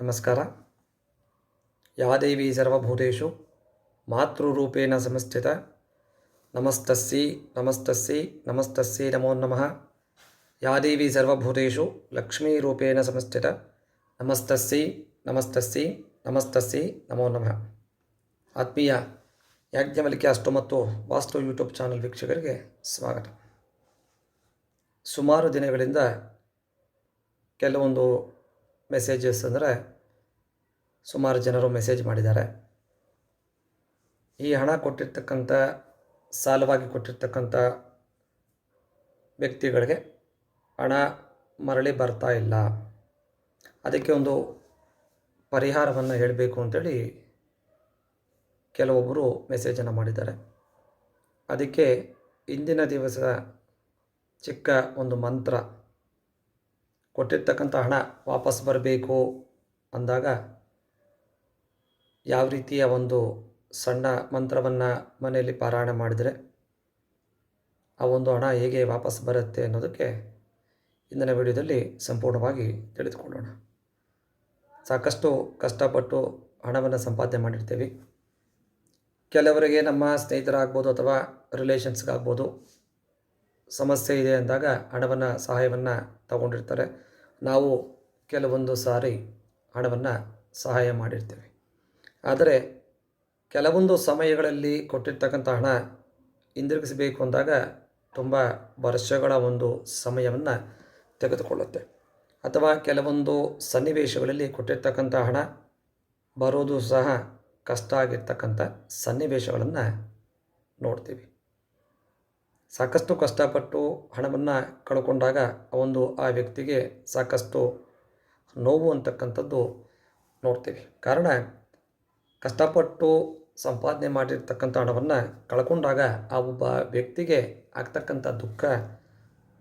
ನಮಸ್ಕಾರ. ಯಾದೇವಿ ಸರ್ವಭೂತೇಶು, ಮಾತೃರೂಪೇಣ ಸಂಸ್ಥಿತ ನಮಸ್ತಸ್ಸಿ ನಮಸ್ತಸ್ಸಿ ನಮಸ್ತಸ್ಸಿ ನಮೋ ನಮಃ. ಯಾದೇವಿ ಸರ್ವಭೂತೇಶು, ಲಕ್ಷ್ಮೀರೂಪೇಣ ಸಂಸ್ಥಿತ ನಮಸ್ತಸ್ಸಿ ನಮಸ್ತಸ್ಸಿ ನಮಸ್ತಸ್ಸಿ ನಮೋ ನಮಃ. ಆತ್ಮೀಯ ಯಾಜ್ಞವಲಿಕೆ ಅಷ್ಟು ಮತ್ತು ವಾಸ್ತು ಯೂಟ್ಯೂಬ್ ಚಾನಲ್ ವೀಕ್ಷಕರಿಗೆ ಸ್ವಾಗತ. ಸುಮಾರು ದಿನಗಳಿಂದ ಕೆಲವೊಂದು ಮೆಸೇಜಸ್ ಅಂದರೆ ಸುಮಾರು ಜನರು ಮೆಸೇಜ್ ಮಾಡಿದ್ದಾರೆ. ಈ ಹಣ ಕೊಟ್ಟಿರ್ತಕ್ಕಂಥ, ಸಾಲವಾಗಿ ಕೊಟ್ಟಿರ್ತಕ್ಕಂಥ ವ್ಯಕ್ತಿಗಳಿಗೆ ಹಣ ಮರಳಿ ಬರ್ತಾ ಇಲ್ಲ. ಅದಕ್ಕೆ ಒಂದು ಪರಿಹಾರವನ್ನು ಹೇಳಬೇಕು ಅಂತೇಳಿ ಕೆಲವೊಬ್ಬರು ಮೆಸೇಜನ್ನು ಮಾಡಿದ್ದಾರೆ. ಅದಕ್ಕೆ ಇಂದಿನ ದಿವಸ ಚಿಕ್ಕ ಒಂದು ಮಂತ್ರ ಕೊಟ್ಟಿರ್ತಕ್ಕಂಥ ಹಣ ವಾಪಸ್ ಬರಬೇಕು ಅಂದಾಗ ಯಾವ ರೀತಿಯ ಒಂದು ಸಣ್ಣ ಮಂತ್ರವನ್ನು ಮನೆಯಲ್ಲಿ ಪಾರಾಯಣ ಮಾಡಿದರೆ ಆ ಒಂದು ಹಣ ಹೇಗೆ ವಾಪಸ್ ಬರುತ್ತೆ ಅನ್ನೋದಕ್ಕೆ ಇಂದಿನ ವಿಡಿಯೋದಲ್ಲಿ ಸಂಪೂರ್ಣವಾಗಿ ತಿಳಿದುಕೊಳ್ಳೋಣ. ಸಾಕಷ್ಟು ಕಷ್ಟಪಟ್ಟು ಹಣವನ್ನು ಸಂಪಾದನೆ ಮಾಡಿರ್ತೀವಿ. ಕೆಲವರಿಗೆ ನಮ್ಮ ಸ್ನೇಹಿತರಾಗ್ಬೋದು ಅಥವಾ ರಿಲೇಷನ್ಸ್ಗಾಗ್ಬೋದು ಸಮಸ್ಯೆ ಇದೆ ಅಂದಾಗ ಹಣವನ್ನು, ಸಹಾಯವನ್ನು ತಗೊಂಡಿರ್ತಾರೆ. ನಾವು ಕೆಲವೊಂದು ಸಾರಿ ಹಣವನ್ನು ಸಹಾಯ ಮಾಡಿರ್ತೇವೆ. ಆದರೆ ಕೆಲವೊಂದು ಸಮಯಗಳಲ್ಲಿ ಕೊಟ್ಟಿರ್ತಕ್ಕಂಥ ಹಣ ಹಿಂದಿರುಗಿಸಬೇಕು ಅಂದಾಗ ತುಂಬ ವರ್ಷಗಳ ಒಂದು ಸಮಯವನ್ನು ತೆಗೆದುಕೊಳ್ಳುತ್ತೆ. ಅಥವಾ ಕೆಲವೊಂದು ಸನ್ನಿವೇಶಗಳಲ್ಲಿ ಕೊಟ್ಟಿರ್ತಕ್ಕಂಥ ಹಣ ಬರೋದು ಸಹ ಕಷ್ಟ ಆಗಿರ್ತಕ್ಕಂಥ ಸನ್ನಿವೇಶಗಳನ್ನು ನೋಡ್ತೀವಿ. ಸಾಕಷ್ಟು ಕಷ್ಟಪಟ್ಟು ಹಣವನ್ನು ಕಳ್ಕೊಂಡಾಗ ಒಂದು ಆ ವ್ಯಕ್ತಿಗೆ ಸಾಕಷ್ಟು ನೋವು ಅಂತಕ್ಕಂಥದ್ದು ನೋಡ್ತೀವಿ. ಕಾರಣ ಕಷ್ಟಪಟ್ಟು ಸಂಪಾದನೆ ಮಾಡಿರ್ತಕ್ಕಂಥ ಹಣವನ್ನು ಕಳ್ಕೊಂಡಾಗ ಆ ಒಬ್ಬ ವ್ಯಕ್ತಿಗೆ ಆಗ್ತಕ್ಕಂಥ ದುಃಖ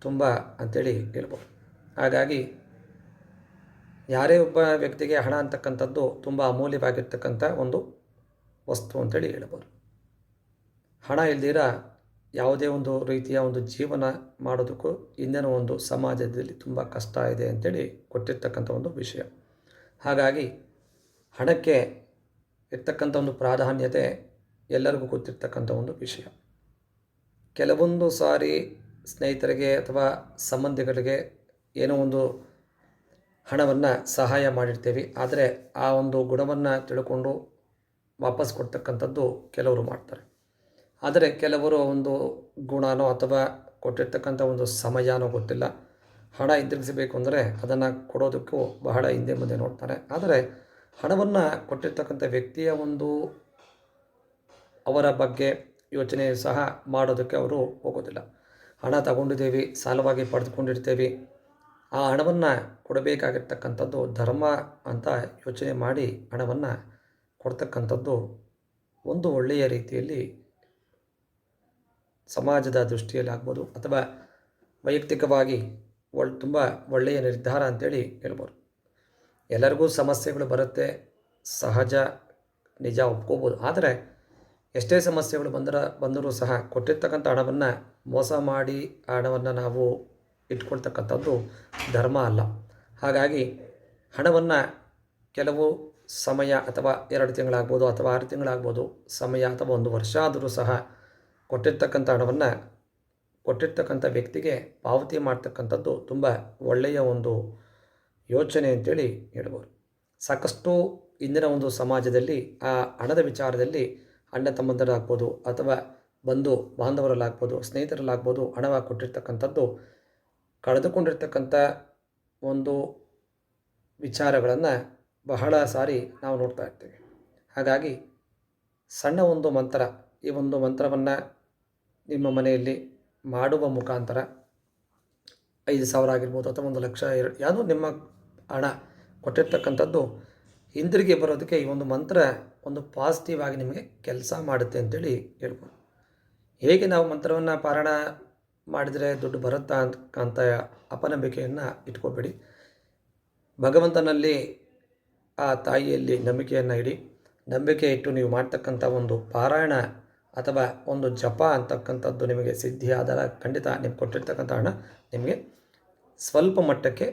ತುಂಬ ಅಂಥೇಳಿ ಹೇಳ್ಬೋದು. ಹಾಗಾಗಿ ಯಾರೇ ಒಬ್ಬ ವ್ಯಕ್ತಿಗೆ ಹಣ ಅಂತಕ್ಕಂಥದ್ದು ತುಂಬ ಅಮೂಲ್ಯವಾಗಿರ್ತಕ್ಕಂಥ ಒಂದು ವಸ್ತು ಅಂತೇಳಿ ಹೇಳ್ಬೋದು. ಹಣ ಇಲ್ದಿರ ಯಾವುದೇ ಒಂದು ರೀತಿಯ ಒಂದು ಜೀವನ ಮಾಡೋದಕ್ಕೂ ಇಂದಿನ ಒಂದು ಸಮಾಜದಲ್ಲಿ ತುಂಬ ಕಷ್ಟ ಇದೆ ಅಂತೇಳಿ ಕೊಟ್ಟಿರ್ತಕ್ಕಂಥ ಒಂದು ವಿಷಯ. ಹಾಗಾಗಿ ಹಣಕ್ಕೆ ಇರ್ತಕ್ಕಂಥ ಒಂದು ಪ್ರಾಧಾನ್ಯತೆ ಎಲ್ಲರಿಗೂ ಗೊತ್ತಿರ್ತಕ್ಕಂಥ ಒಂದು ವಿಷಯ. ಕೆಲವೊಂದು ಸಾರಿ ಸ್ನೇಹಿತರಿಗೆ ಅಥವಾ ಸಂಬಂಧಿಗಳಿಗೆ ಏನೋ ಒಂದು ಹಣವನ್ನು ಸಹಾಯ ಮಾಡಿರ್ತೀವಿ. ಆದರೆ ಆ ಒಂದು ಗುಣವನ್ನು ತಿಳ್ಕೊಂಡು ವಾಪಸ್ ಕೊಡ್ತಕ್ಕಂಥದ್ದು ಕೆಲವರು ಮಾಡ್ತಾರೆ. ಆದರೆ ಕೆಲವರು ಒಂದು ಗುಣನೋ ಅಥವಾ ಕೊಟ್ಟಿರ್ತಕ್ಕಂಥ ಒಂದು ಸಮಯನೋ ಗೊತ್ತಿಲ್ಲ. ಹಣ ಹಿಂದಿರುಗಿಸಬೇಕು ಅಂದರೆ ಅದನ್ನು ಕೊಡೋದಕ್ಕೂ ಬಹಳ ಹಿಂದೆ ಮುಂದೆ ನೋಡ್ತಾರೆ. ಆದರೆ ಹಣವನ್ನು ಕೊಟ್ಟಿರ್ತಕ್ಕಂಥ ವ್ಯಕ್ತಿಯ ಒಂದು ಅವರ ಬಗ್ಗೆ ಯೋಚನೆ ಸಹ ಮಾಡೋದಕ್ಕೆ ಅವರು ಹೋಗೋದಿಲ್ಲ. ಹಣ ತಗೊಂಡಿದ್ದೀವಿ, ಸಾಲವಾಗಿ ಪಡೆದುಕೊಂಡಿರ್ತೇವೆ. ಆ ಹಣವನ್ನು ಕೊಡಬೇಕಾಗಿರ್ತಕ್ಕಂಥದ್ದು ಧರ್ಮ ಅಂತ ಯೋಚನೆ ಮಾಡಿ ಹಣವನ್ನು ಕೊಡ್ತಕ್ಕಂಥದ್ದು ಒಂದು ಒಳ್ಳೆಯ ರೀತಿಯಲ್ಲಿ ಸಮಾಜದ ದೃಷ್ಟಿಯಲ್ಲಿ ಆಗ್ಬೋದು ಅಥವಾ ವೈಯಕ್ತಿಕವಾಗಿ ಒಳ್ ತುಂಬ ಒಳ್ಳೆಯ ನಿರ್ಧಾರ ಅಂತೇಳಿ ಹೇಳ್ಬೋದು. ಎಲ್ಲರಿಗೂ ಸಮಸ್ಯೆಗಳು ಬರುತ್ತೆ, ಸಹಜ, ನಿಜ ಒಪ್ಕೋಬೋದು. ಆದರೆ ಎಷ್ಟೇ ಸಮಸ್ಯೆಗಳು ಬಂದರ, ಬಂದರೂ ಸಹ ಕೊಟ್ಟಿರ್ತಕ್ಕಂಥ ಹಣವನ್ನು ಮೋಸ ಮಾಡಿ ಹಣವನ್ನು ನಾವು ಇಟ್ಕೊಳ್ತಕ್ಕಂಥದ್ದು ಧರ್ಮ ಅಲ್ಲ. ಹಾಗಾಗಿ ಹಣವನ್ನು ಕೆಲವು ಸಮಯ ಅಥವಾ ಎರಡು ತಿಂಗಳಾಗ್ಬೋದು ಅಥವಾ ಆರು ತಿಂಗಳಾಗ್ಬೋದು, ಸಮಯ ಅಥವಾ ಒಂದು ವರ್ಷ ಆದರೂ ಸಹ ಕೊಟ್ಟಿರ್ತಕ್ಕಂಥ ಹಣವನ್ನು ಕೊಟ್ಟಿರ್ತಕ್ಕಂಥ ವ್ಯಕ್ತಿಗೆ ಪಾವತಿ ಮಾಡ್ತಕ್ಕಂಥದ್ದು ತುಂಬ ಒಳ್ಳೆಯ ಒಂದು ಯೋಚನೆ ಅಂತೇಳಿ ಹೇಳ್ಬೋದು. ಸಾಕಷ್ಟು ಇಂದಿನ ಒಂದು ಸಮಾಜದಲ್ಲಿ ಆ ಹಣದ ವಿಚಾರದಲ್ಲಿ ಅಣ್ಣ ತಮ್ಮಂದರಾಗ್ಬೋದು ಅಥವಾ ಬಂಧು ಬಾಂಧವರಲ್ಲಾಗ್ಬೋದು, ಸ್ನೇಹಿತರಲ್ಲಾಗ್ಬೋದು ಹಣವಾಗಿ ಕೊಟ್ಟಿರ್ತಕ್ಕಂಥದ್ದು ಕಳೆದುಕೊಂಡಿರ್ತಕ್ಕಂಥ ಒಂದು ವಿಚಾರಗಳನ್ನು ಬಹಳ ಸಾರಿ ನಾವು ನೋಡ್ತಾ ಇರ್ತೀವಿ. ಹಾಗಾಗಿ ಸಣ್ಣ ಒಂದು ಮಂತ್ರ ಈ ಒಂದು ಮಂತ್ರವನ್ನು ನಿಮ್ಮ ಮನೆಯಲ್ಲಿ ಮಾಡುವ ಮುಖಾಂತರ ಐದು ಸಾವಿರ ಆಗಿರ್ಬೋದು ಅಥವಾ ಒಂದು ಲಕ್ಷ ಎರಡು ಯಾವುದೋ ನಿಮ್ಮ ಹಣ ಕೊಟ್ಟಿರ್ತಕ್ಕಂಥದ್ದು ಹಿಂದಿರುಗಿ ಬರೋದಕ್ಕೆ ಈ ಒಂದು ಮಂತ್ರ ಒಂದು ಪಾಸಿಟಿವ್ ಆಗಿ ನಿಮಗೆ ಕೆಲಸ ಮಾಡುತ್ತೆ ಅಂತೇಳಿ ಹೇಳ್ಬೋದು. ಹೇಗೆ ನಾವು ಮಂತ್ರವನ್ನು ಪಾರಾಯಣ ಮಾಡಿದರೆ ದುಡ್ಡು ಬರುತ್ತಾ ಅಂತ ಅಂತ ಅಪನಂಬಿಕೆಯನ್ನು ಇಟ್ಕೋಬೇಡಿ. ಭಗವಂತನಲ್ಲಿ ಆ ತಾಯಿಯಲ್ಲಿ ನಂಬಿಕೆಯನ್ನು ಇಡಿ. ನಂಬಿಕೆ ಇಟ್ಟು ನೀವು ಮಾಡ್ತಕ್ಕಂಥ ಒಂದು ಪಾರಾಯಣ ಅಥವಾ ಒಂದು ಜಪ ಅಂತಕ್ಕಂಥದ್ದು ನಿಮಗೆ ಸಿದ್ಧಿ ಆದಾಗ ಖಂಡಿತ ನೀವು ಕೊಟ್ಟಿರ್ತಕ್ಕಂಥ ಹಣ ನಿಮಗೆ ಸ್ವಲ್ಪ ಮಟ್ಟಕ್ಕೆ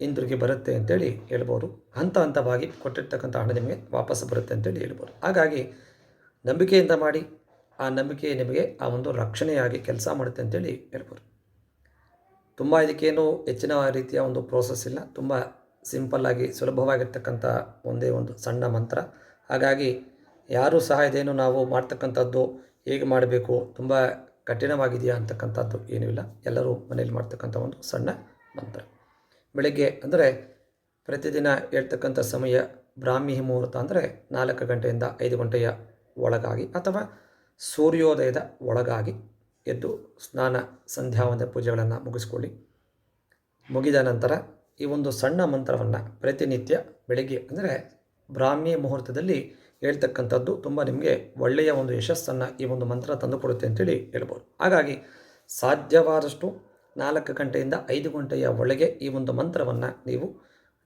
ಹಿಂದಿರುಗಿ ಬರುತ್ತೆ ಅಂತೇಳಿ ಹೇಳ್ಬೋದು. ಹಂತ ಹಂತವಾಗಿ ಕೊಟ್ಟಿರ್ತಕ್ಕಂಥ ಹಣ ನಿಮಗೆ ವಾಪಸ್ ಬರುತ್ತೆ ಅಂತೇಳಿ ಹೇಳ್ಬೋದು. ಹಾಗಾಗಿ ನಂಬಿಕೆಯಿಂದ ಮಾಡಿ, ಆ ನಂಬಿಕೆ ನಿಮಗೆ ಆ ಒಂದು ರಕ್ಷಣೆಯಾಗಿ ಕೆಲಸ ಮಾಡುತ್ತೆ ಅಂತೇಳಿ ಹೇಳ್ಬೋದು. ತುಂಬ ಇದಕ್ಕೇನು ಹೆಚ್ಚಿನ ರೀತಿಯ ಒಂದು ಪ್ರೋಸೆಸ್ ಇಲ್ಲ. ತುಂಬ ಸಿಂಪಲ್ಲಾಗಿ ಸುಲಭವಾಗಿರ್ತಕ್ಕಂಥ ಒಂದೇ ಒಂದು ಸಣ್ಣ ಮಂತ್ರ. ಹಾಗಾಗಿ ಯಾರೂ ಸಹ ಇದೇನು ನಾವು ಮಾಡ್ತಕ್ಕಂಥದ್ದು ಹೇಗೆ ಮಾಡಬೇಕು ತುಂಬ ಕಠಿಣವಾಗಿದೆಯಾ ಅಂತಕ್ಕಂಥದ್ದು ಏನೂ ಇಲ್ಲ. ಎಲ್ಲರೂ ಮನೇಲಿ ಮಾಡ್ತಕ್ಕಂಥ ಒಂದು ಸಣ್ಣ ಮಂತ್ರ. ಬೆಳಗ್ಗೆ ಅಂದರೆ ಪ್ರತಿದಿನ ಹೇಳ್ತಕ್ಕಂಥ ಸಮಯ ಬ್ರಾಹ್ಮಿ ಮುಹೂರ್ತ ಅಂದರೆ ನಾಲ್ಕು ಗಂಟೆಯಿಂದ ಐದು ಗಂಟೆಯ ಒಳಗಾಗಿ ಅಥವಾ ಸೂರ್ಯೋದಯದ ಒಳಗಾಗಿ ಎದ್ದು ಸ್ನಾನ ಸಂಧ್ಯಾವಂದ ಪೂಜೆಗಳನ್ನು ಮುಗಿಸ್ಕೊಳ್ಳಿ. ಮುಗಿದ ನಂತರ ಈ ಒಂದು ಸಣ್ಣ ಮಂತ್ರವನ್ನು ಪ್ರತಿನಿತ್ಯ ಬೆಳಗ್ಗೆ ಅಂದರೆ ಬ್ರಾಹ್ಮಿ ಮುಹೂರ್ತದಲ್ಲಿ ಹೇಳ್ತಕ್ಕಂಥದ್ದು ತುಂಬ ನಿಮಗೆ ಒಳ್ಳೆಯ ಒಂದು ಯಶಸ್ಸನ್ನು ಈ ಒಂದು ಮಂತ್ರ ತಂದುಕೊಡುತ್ತೆ ಅಂತೇಳಿ ಹೇಳ್ಬೋದು. ಹಾಗಾಗಿ ಸಾಧ್ಯವಾದಷ್ಟು ನಾಲ್ಕು ಗಂಟೆಯಿಂದ ಐದು ಗಂಟೆಯ ಒಳಗೆ ಈ ಒಂದು ಮಂತ್ರವನ್ನು ನೀವು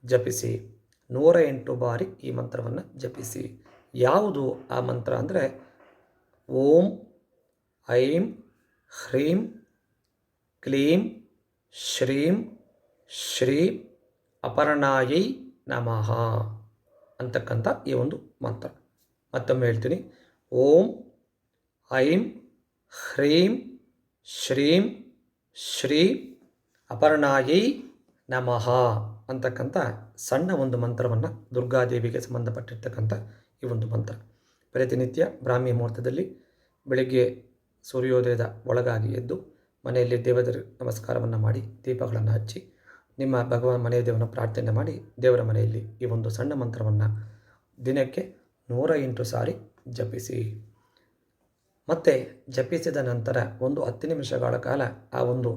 ಜಪಿಸಿ. ನೂರ ಎಂಟು ಬಾರಿ ಈ ಮಂತ್ರವನ್ನು ಜಪಿಸಿ. ಯಾವುದು ಆ ಮಂತ್ರ ಅಂದರೆ ಓಂ, ಐಂ, ಹ್ರೀಂ, ಕ್ಲೀಂ, ಶ್ರೀಂ, ಶ್ರೀ, ಅಪರ್ಣಾಯೈ ನಮಃ ಅಂತಕ್ಕಂಥ ಈ ಒಂದು ಮಂತ್ರ. ಮತ್ತೊಮ್ಮೆ ಹೇಳ್ತೀನಿ. ಓಂ ಐಂ ಹ್ರೀಂ ಶ್ರೀಂ ಶ್ರೀ ಅಪರ್ಣಾಯೈ ನಮಃ ಅಂತಕ್ಕಂಥ ಸಣ್ಣ ಒಂದು ಮಂತ್ರವನ್ನು ದುರ್ಗಾದೇವಿಗೆ ಸಂಬಂಧಪಟ್ಟಿರ್ತಕ್ಕಂಥ ಈ ಒಂದು ಮಂತ್ರ. ಪ್ರತಿನಿತ್ಯ ಬ್ರಾಹ್ಮಿ ಮುಹೂರ್ತದಲ್ಲಿ ಬೆಳಗ್ಗೆ ಸೂರ್ಯೋದಯದ ಒಳಗಾಗಿ ಎದ್ದು ಮನೆಯಲ್ಲಿ ದೇವರ ನಮಸ್ಕಾರವನ್ನು ಮಾಡಿ, ದೀಪಗಳನ್ನು ಹಚ್ಚಿ, ನಿಮ್ಮ ಭಗವಾನ್ ಮನೆಯ ದೇವನ ಪ್ರಾರ್ಥನೆ ಮಾಡಿ ದೇವರ ಮನೆಯಲ್ಲಿ ಈ ಒಂದು ಸಣ್ಣ ಮಂತ್ರವನ್ನು ದಿನಕ್ಕೆ ನೂರ ಎಂಟು ಸಾರಿ ಜಪಿಸಿ. ಮತ್ತೆ ಜಪಿಸಿದ ನಂತರ ಒಂದು ಹತ್ತು ನಿಮಿಷಗಳ ಕಾಲ ಆ ಒಂದು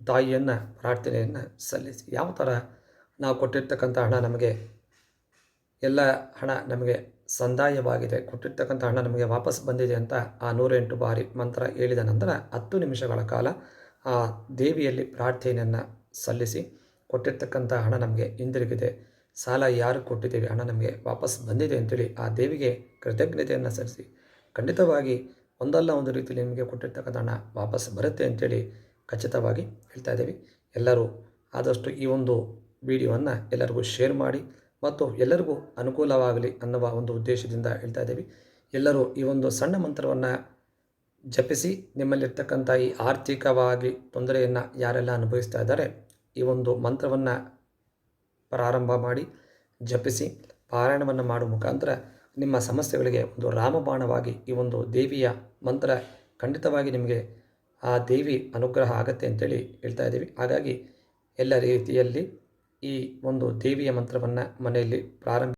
ತಾಯಿಯನ್ನು, ಪ್ರಾರ್ಥನೆಯನ್ನು ಸಲ್ಲಿಸಿ. ಯಾವ ಥರ ನಾವು ಕೊಟ್ಟಿರ್ತಕ್ಕಂಥ ಹಣ ನಮಗೆ, ಎಲ್ಲ ಹಣ ನಮಗೆ ಸಂದಾಯವಾಗಿದೆ, ಕೊಟ್ಟಿರ್ತಕ್ಕಂಥ ಹಣ ನಮಗೆ ವಾಪಸ್ ಬಂದಿದೆ ಅಂತ ಆ ನೂರೆಂಟು ಬಾರಿ ಮಂತ್ರ ಹೇಳಿದ ನಂತರ ಹತ್ತು ನಿಮಿಷಗಳ ಕಾಲ ಆ ದೇವಿಯಲ್ಲಿ ಪ್ರಾರ್ಥನೆಯನ್ನು ಸಲ್ಲಿಸಿ ಕೊಟ್ಟಿರ್ತಕ್ಕಂಥ ಹಣ ನಮಗೆ ಹಿಂದಿರುಗಿದೆ. ಸಾಲ ಯಾರು ಕೊಟ್ಟಿದ್ದೀವಿ? ಹಣ ನಮಗೆ ವಾಪಸ್ ಬಂದಿದೆ ಅಂತೇಳಿ ಆ ದೇವಿಗೆ ಕೃತಜ್ಞತೆಯನ್ನು ಸಲ್ಲಿಸಿ. ಖಂಡಿತವಾಗಿ ಒಂದಲ್ಲ ಒಂದು ರೀತಿಯಲ್ಲಿ ನಿಮಗೆ ಕೊಟ್ಟಿರ್ತಕ್ಕಂಥ ಹಣ ವಾಪಸ್ ಬರುತ್ತೆ ಅಂತೇಳಿ ಖಚಿತವಾಗಿ ಹೇಳ್ತಾ ಇದ್ದೀವಿ. ಎಲ್ಲರೂ ಆದಷ್ಟು ಈ ಒಂದು ವಿಡಿಯೋವನ್ನು ಎಲ್ಲರಿಗೂ ಶೇರ್ ಮಾಡಿ ಮತ್ತು ಎಲ್ಲರಿಗೂ ಅನುಕೂಲವಾಗಲಿ ಅನ್ನುವ ಒಂದು ಉದ್ದೇಶದಿಂದ ಹೇಳ್ತಾ ಇದ್ದೀವಿ. ಎಲ್ಲರೂ ಈ ಒಂದು ಸಣ್ಣ ಮಂತ್ರವನ್ನು ಜಪಿಸಿ ನಿಮ್ಮಲ್ಲಿರ್ತಕ್ಕಂಥ ಈ ಆರ್ಥಿಕವಾಗಿ ತೊಂದರೆಯನ್ನು ಯಾರೆಲ್ಲ ಅನುಭವಿಸ್ತಾ ಇದ್ದಾರೆ, ಈ ಒಂದು ಮಂತ್ರವನ್ನು ಪ್ರಾರಂಭ ಮಾಡಿ ಜಪಿಸಿ ಪಾರಾಯಣವನ್ನು ಮಾಡುವ ಮುಖಾಂತರ ನಿಮ್ಮ ಸಮಸ್ಯೆಗಳಿಗೆ ಒಂದು ರಾಮಬಾಣವಾಗಿ ಈ ಒಂದು ದೇವಿಯ ಮಂತ್ರ ಖಂಡಿತವಾಗಿ ನಿಮಗೆ ಆ ದೇವಿ ಅನುಗ್ರಹ ಆಗತ್ತೆ ಅಂತೇಳಿ ಹೇಳ್ತಾ ಇದ್ದೀವಿ. ಹಾಗಾಗಿ ಎಲ್ಲ ರೀತಿಯಲ್ಲಿ ಈ ಒಂದು ದೇವಿಯ ಮಂತ್ರವನ್ನು ಮನೆಯಲ್ಲಿ ಪ್ರಾರಂಭ